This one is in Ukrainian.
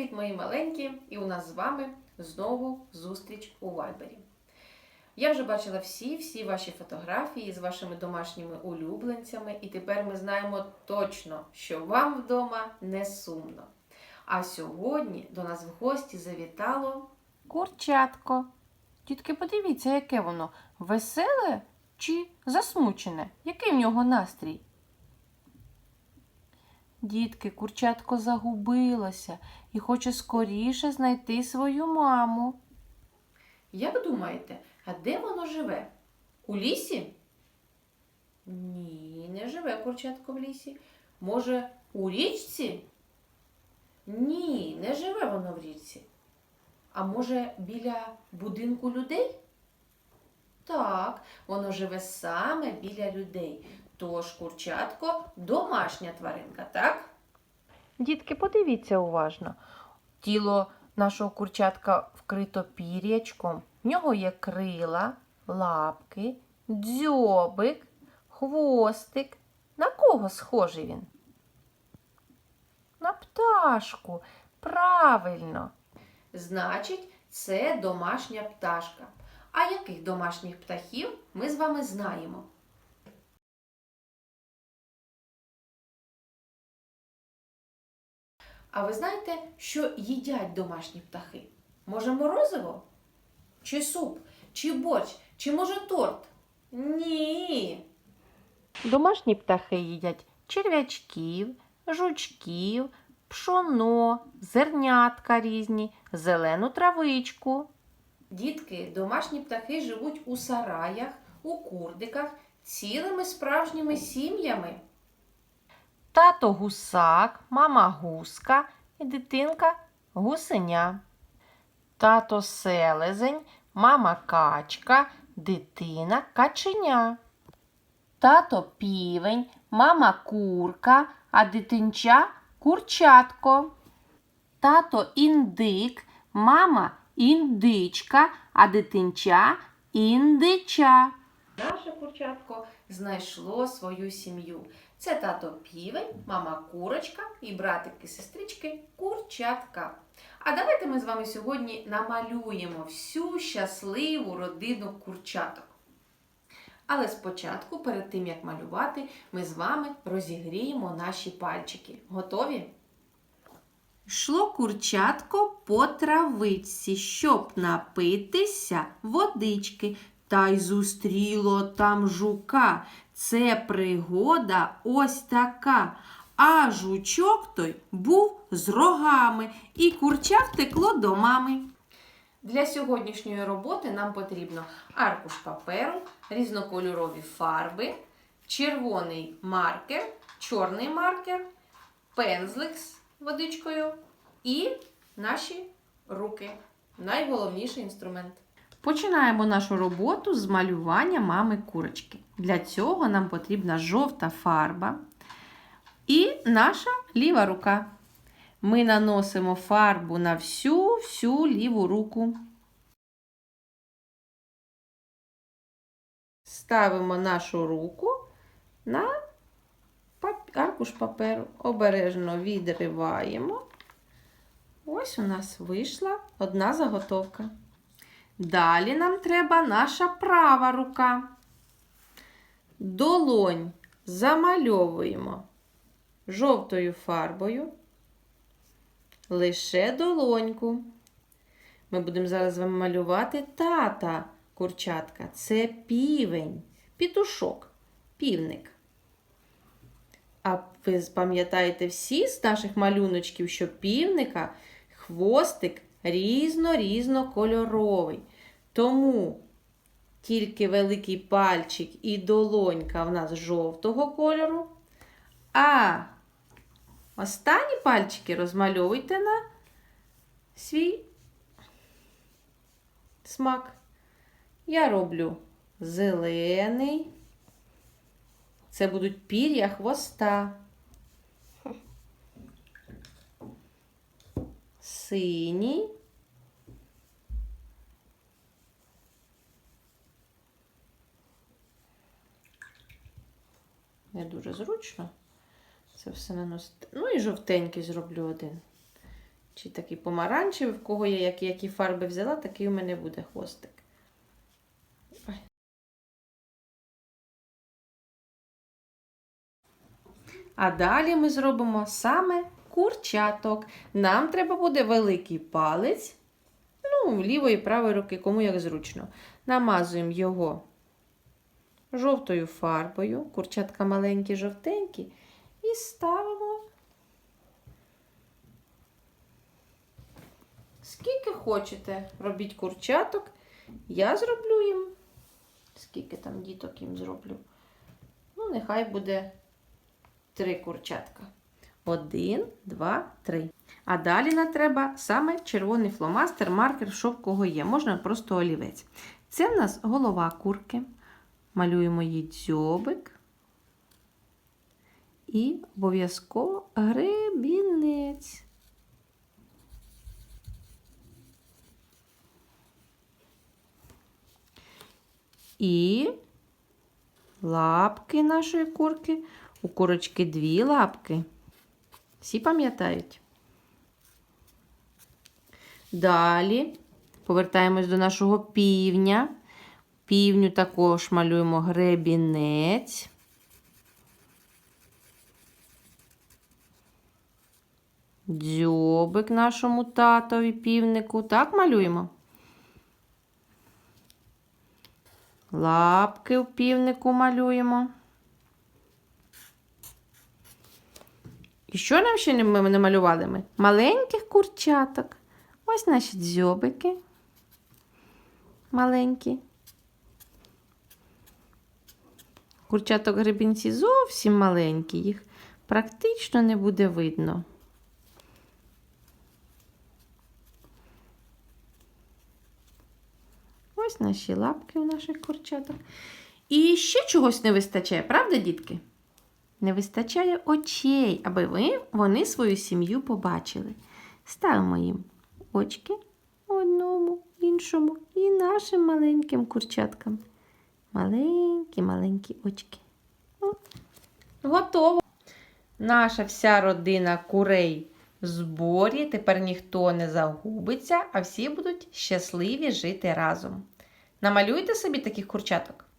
привіт, мої маленькі! І у нас з вами знову зустріч у Вайбері. Я вже бачила всі-всі ваші фотографії з вашими домашніми улюбленцями, і тепер ми знаємо точно, що вам вдома не сумно. А сьогодні до нас в гості завітало Курчатко. Дітки, подивіться, яке воно веселе чи засмучене? Який в нього настрій? Дітки, курчатко загубилося і хоче скоріше знайти свою маму. Як думаєте, а де воно живе? У лісі? Ні, не живе курчатко в лісі. Може, у річці? Ні, не живе воно в річці. А може, біля будинку людей? Так, воно живе саме біля людей. Тож курчатко домашня тваринка, так? Дітки, подивіться уважно. Тіло нашого курчатка вкрито пір'ячком. В нього є крила, лапки, дзьобик, хвостик. На кого схожий він? На пташку. Правильно. Значить, це домашня пташка. А яких домашніх птахів ми з вами знаємо? А ви знаєте, що їдять домашні птахи? Може, морозиво? Чи суп? Чи борщ? Чи може торт? Ні. Домашні птахи їдять черв'ячків, жучків, пшоно, зернятка різні, зелену травичку. Дітки, домашні птахи живуть у сараях, у курдиках, цілими справжніми сім'ями. Тато гусак, мама гуска і дитинка гусеня. Тато селезень, мама качка, дитина каченя. Тато півень, мама курка, а дитинча курчатко. Тато індик, мама індичка, а дитинча індича. Наше курчатко знайшло свою сім'ю. Це тато півень, мама курочка і братики сестрички курчатка. А давайте ми з вами сьогодні намалюємо всю щасливу родину курчаток. Але спочатку, перед тим як малювати, ми з вами розігріємо наші пальчики. Готові? Йшло курчатко по травичці, щоб напитися водички, та й зустріло там жука. Це пригода ось така. А жучок той був з рогами, і курча втекло до мами. Для сьогоднішньої роботи нам потрібно аркуш паперу, різнокольорові фарби, червоний маркер, чорний маркер, пензлик з водичкою і наші руки. Найголовніший інструмент. Починаємо нашу роботу з малювання мами курочки. Для цього нам потрібна жовта фарба і наша ліва рука. Ми наносимо фарбу на всю всю ліву руку. Ставимо нашу руку на аркуш паперу. Обережно відриваємо. Ось у нас вийшла одна заготовка. Далі нам треба наша права рука. Долонь замальовуємо жовтою фарбою. Лише долоньку. Ми будемо зараз з вами малювати тата курчатка. Це півень, пітушок, півник. А ви пам'ятаєте всі з наших малюночків, що півника хвостик різно-різнокольоровий. Тому тільки великий пальчик і долонька в нас жовтого кольору. А останні пальчики розмальовуйте на свій смак. Я роблю зелений. Це будуть пір'я хвоста. Синій. Не дуже зручно це все наносити. Ну і жовтенький зроблю один. Чи такий помаранчевий, в кого я які, які фарби взяла, такий у мене буде хвостик. А далі ми зробимо саме курчаток. Нам треба буде великий палець, ну, лівої і правої руки, кому як зручно. Намазуємо його жовтою фарбою, курчатка маленькі, жовтенькі, і ставимо скільки хочете, робіть курчаток. Я зроблю їм. Скільки там діток їм зроблю? Ну, нехай буде три курчатка. Один, два, три. А далі нам треба саме червоний фломастер, маркер, що в кого є. Можна просто олівець. Це в нас голова курки. Малюємо її дзьобик. І обов'язково гребінець. І лапки нашої курки. У курочки дві лапки. Всі пам'ятають. Далі повертаємось до нашого півня. Півню також малюємо гребінець. Дзьобик нашому татові півнику. Так малюємо. Лапки у півнику малюємо. І що нам ще не, малювали ми? Маленьких курчаток. Ось наші дзьобики. Маленькі. Курчаток гребінці зовсім маленькі, їх практично не буде видно. Ось наші лапки у наших курчаток. І ще чогось не вистачає, правда, дітки? Не вистачає очей, аби ви, вони свою сім'ю побачили. Ставимо їм очки одному, іншому і нашим маленьким курчаткам. Маленькі, маленькі очки. Готово. Наша вся родина курей в зборі. Тепер ніхто не загубиться, а всі будуть щасливі жити разом. Намалюйте собі таких курчаток.